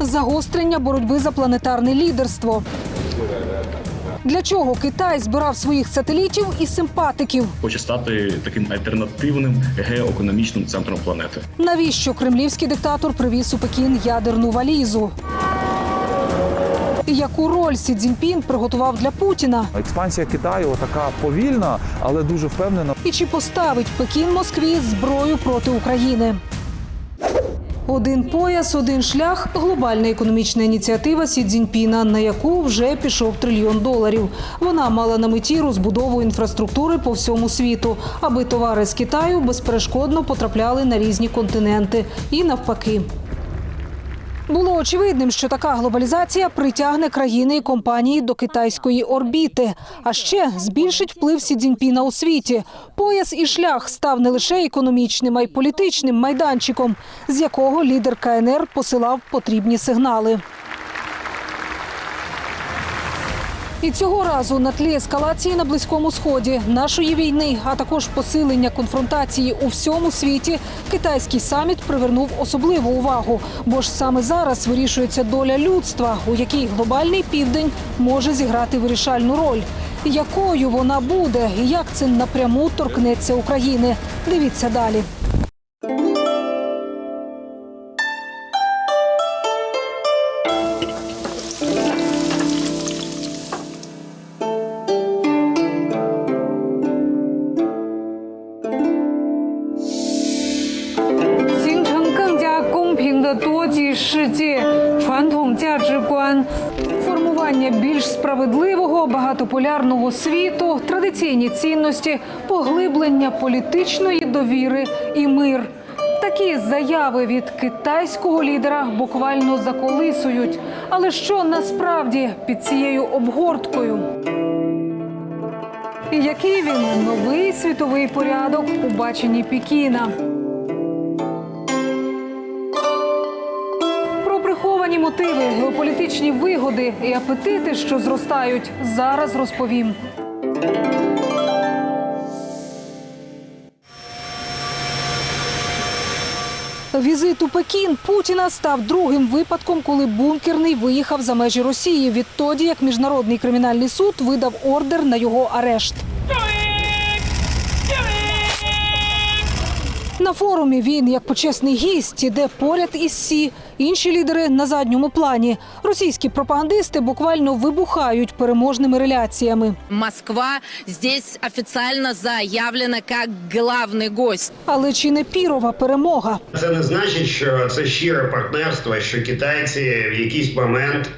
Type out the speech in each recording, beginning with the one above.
загострення боротьби за планетарне лідерство. Для чого Китай збирав своїх сателітів і симпатиків? хоче стати таким альтернативним геоекономічним центром планети. Навіщо кремлівський диктатор привіз у Пекін ядерну валізу? Яку роль Сі Цзіньпін приготував для Путіна? Експансія Китаю така повільна, але дуже впевнена. І чи поставить Пекін Москві зброю проти України? Один пояс, один шлях глобальна економічна ініціатива Сі Цзіньпіна, на яку вже пішов трильйон доларів. Вона мала на меті розбудову інфраструктури по всьому світу, аби товари з Китаю безперешкодно потрапляли на різні континенти і навпаки. Було очевидним, що така глобалізація притягне країни і компанії до китайської орбіти, а ще збільшить вплив Сі Цзіньпіна у світі. Пояс і шлях став не лише економічним, а й політичним майданчиком, з якого лідер КНР посилав потрібні сигнали. І цього разу на тлі ескалації на близькому сході нашої війни, а також посилення конфронтації у всьому світі, китайський саміт привернув особливу увагу. Бо ж саме зараз вирішується доля людства, у якій глобальний південь може зіграти вирішальну роль. Якою вона буде і як це напряму торкнеться України? Дивіться далі. “的多极世界”传统价值观。 Формування більш справедливого багатополярного світу, традиційні цінності, поглиблення політичної довіри і мир. Такі заяви від китайського лідера буквально заколисують. Але що насправді під цією обгорткою? І який він новий світовий порядок у баченні Пекіна? Приховані мотиви, геополітичні вигоди і апетити, що зростають, зараз розповім. Візит у Пекін Путіна став другим випадком, коли бункерний виїхав за межі Росії відтоді, як міжнародний кримінальний суд видав ордер на його арешт. На форумі він, як почесний гість, іде поряд із Сі. Інші лідери на задньому плані. Російські пропагандисти буквально вибухають переможними реляціями. Москва здесь официально заявлена как главный гость. Але чи не пірова перемога? Це не значить, що це щире партнерство, що китайці в якийсь момент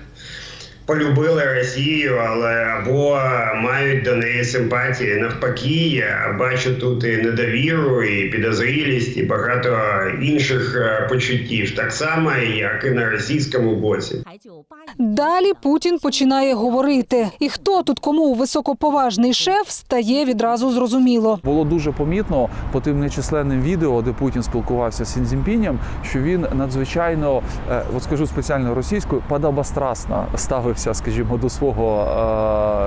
полюбили Росію, але або мають до неї симпатії. Навпаки, я бачу тут і недовіру, і підозрілість, і багато інших е, почуттів, так само, як і на російському боці. Далі Путін починає говорити. І хто тут кому високоповажний шеф стає відразу зрозуміло. Було дуже помітно по тим нечисленним відео, де Путін спілкувався з Сінзінпінем, що він надзвичайно, е, от скажу спеціально російською, подобострастно ставився, скажімо, до свого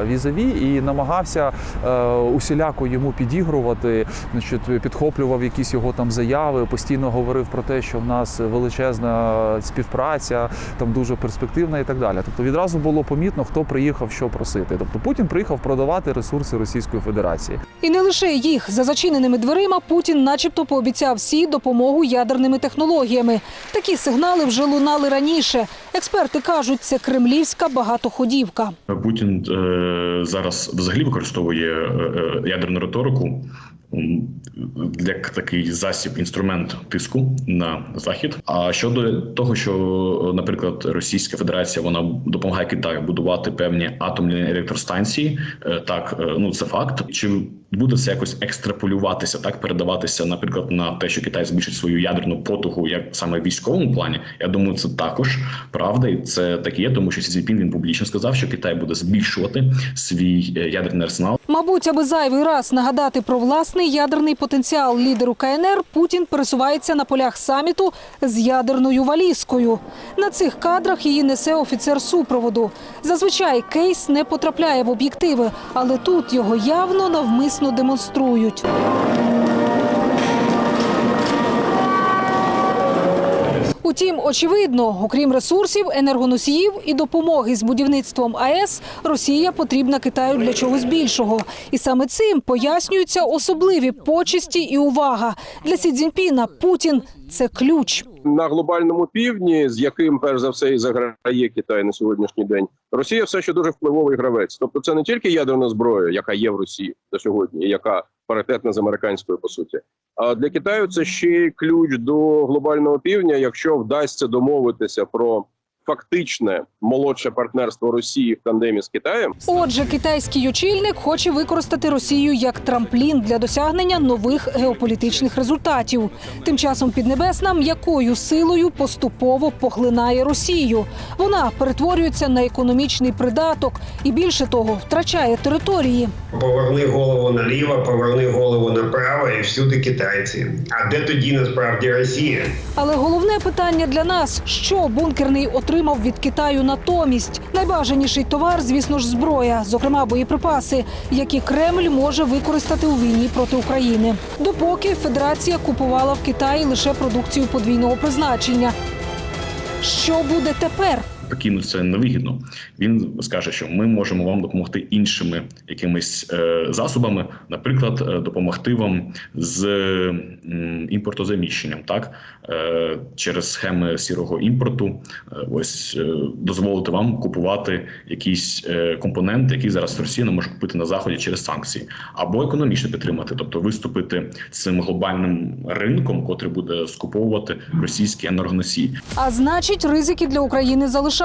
е, візаві і намагався е, усіляко йому підігрувати. Значить, підхоплював якісь його там заяви, постійно говорив про те, що в нас величезна співпраця, там дуже перспективна і так далі. Тобто відразу було помітно, хто приїхав що просити. Тобто Путін приїхав продавати ресурси Російської Федерації. І не лише їх за зачиненими дверима Путін, начебто, пообіцяв всі допомогу ядерними технологіями. Такі сигнали вже лунали раніше. Експерти кажуть, це кремлівська багатоходівка. Путін е, зараз взагалі використовує е, е, ядерну риторику як такий засіб, інструмент тиску на захід. А щодо того, що, наприклад, Російська Федерація вона допомагає Китаю будувати певні атомні електростанції, е, так е, ну це факт. Чи буде це якось екстраполюватися, так передаватися, наприклад, на те, що Китай збільшить свою ядерну потугу, як саме в військовому плані? Я думаю, це також правда, і це так і є, тому що Сі він публічно сказав, що Китай буде збільшувати свій е, ядерний арсенал. Мабуть, аби зайвий раз нагадати про власний ядерний потенціал лідеру КНР, Путін пересувається на полях саміту з ядерною валізкою. На цих кадрах її несе офіцер супроводу. Зазвичай кейс не потрапляє в об'єктиви, але тут його явно навмисно демонструють. У Утім, очевидно, окрім ресурсів, енергоносіїв і допомоги з будівництвом АЕС, Росія потрібна Китаю для чогось більшого. І саме цим пояснюються особливі почесті і увага для Сі Цзіньпіна. Путін це ключ. на глобальному півдні, з яким перш за все і заграє Китай на сьогоднішній день, Росія все ще дуже впливовий гравець. Тобто, це не тільки ядерна зброя, яка є в Росії до сьогодні, яка паритетна з американською по суті. А для Китаю це ще ключ до глобального півдня, якщо вдасться домовитися про фактичне молодше партнерство Росії в тандемі з Китаєм. Отже, китайський очільник хоче використати Росію як трамплін для досягнення нових геополітичних результатів. Тим часом Піднебесна м'якою силою поступово поглинає Росію. Вона перетворюється на економічний придаток і більше того втрачає території. Поверни голову наліво, поверни голову направо, і всюди китайці. А де тоді насправді Росія? Але головне питання для нас: що бункерний отримав від Китаю натомість? Найбажаніший товар, звісно ж, зброя, зокрема боєприпаси, які Кремль може використати у війні проти України. Допоки Федерація купувала в Китаї лише продукцію подвійного призначення. Що буде тепер? Пекіну це невигідно. Він скаже, що ми можемо вам допомогти іншими якимись е, засобами, наприклад, е, допомогти вам з імпортозаміщенням, так е, через схеми сірого імпорту, ось дозволити вам купувати якісь компоненти, які зараз Росія не може купити на заході через санкції, або економічно підтримати, тобто виступити цим глобальним ринком, котрий буде скуповувати російські енергоносії. А значить, ризики для України залишаються.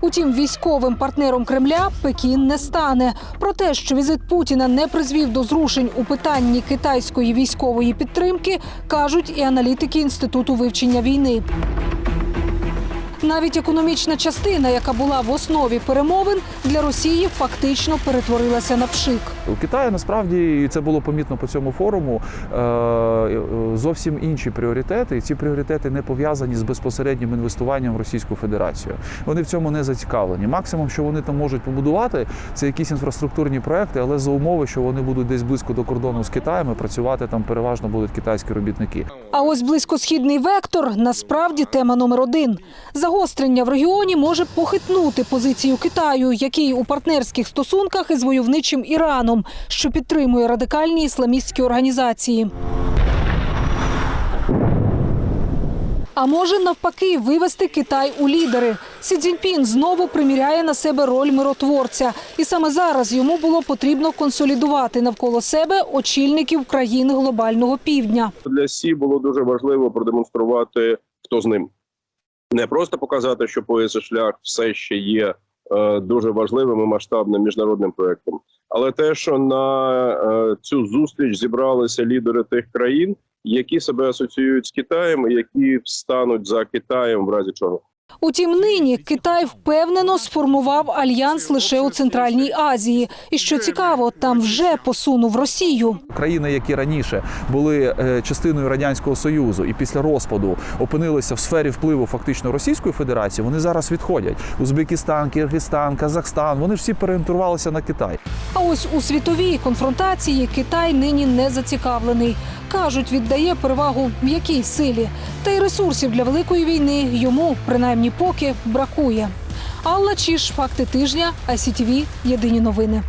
Утім, військовим партнером Кремля Пекін не стане. Про те, що візит Путіна не призвів до зрушень у питанні китайської військової підтримки, кажуть і аналітики інституту вивчення війни. Навіть економічна частина, яка була в основі перемовин, для Росії фактично перетворилася на пшик. У Китаї насправді і це було помітно по цьому форуму. е, Зовсім інші пріоритети, і ці пріоритети не пов'язані з безпосереднім інвестуванням в Російську Федерацію. Вони в цьому не зацікавлені. Максимум, що вони там можуть побудувати, це якісь інфраструктурні проекти, але за умови, що вони будуть десь близько до кордону з Китаєм, і працювати там переважно будуть китайські робітники. А ось близькосхідний вектор насправді тема номер один. Загострення в регіоні може похитнути позицію Китаю, який у партнерських стосунках із войовничим Іраном, що підтримує радикальні ісламістські організації. А може навпаки вивести Китай у лідери. Сі Цзіньпін знову приміряє на себе роль миротворця, і саме зараз йому було потрібно консолідувати навколо себе очільників країн глобального півдня. для Сі було дуже важливо продемонструвати, хто з ним. Не просто показати, що пояса шлях все ще є е, дуже важливим і масштабним міжнародним проектом, але те, що на е, цю зустріч зібралися лідери тих країн, які себе асоціюють з Китаєм, і які стануть за Китаєм в разі чого. Утім, нині Китай впевнено сформував альянс лише у Центральній Азії. І що цікаво, там вже посунув Росію. Країни, які раніше були е, частиною радянського союзу і після розпаду опинилися в сфері впливу фактично Російської Федерації, вони зараз відходять. Узбекистан, Киргизстан, Казахстан. Вони ж всі переорієнтувалися на Китай. А ось у світовій конфронтації Китай нині не зацікавлений. Кажуть, віддає перевагу м'якій силі. Та й ресурсів для великої війни йому, принаймні поки, бракує. Алла Чіш, факти тижня, ICTV, Єдині новини.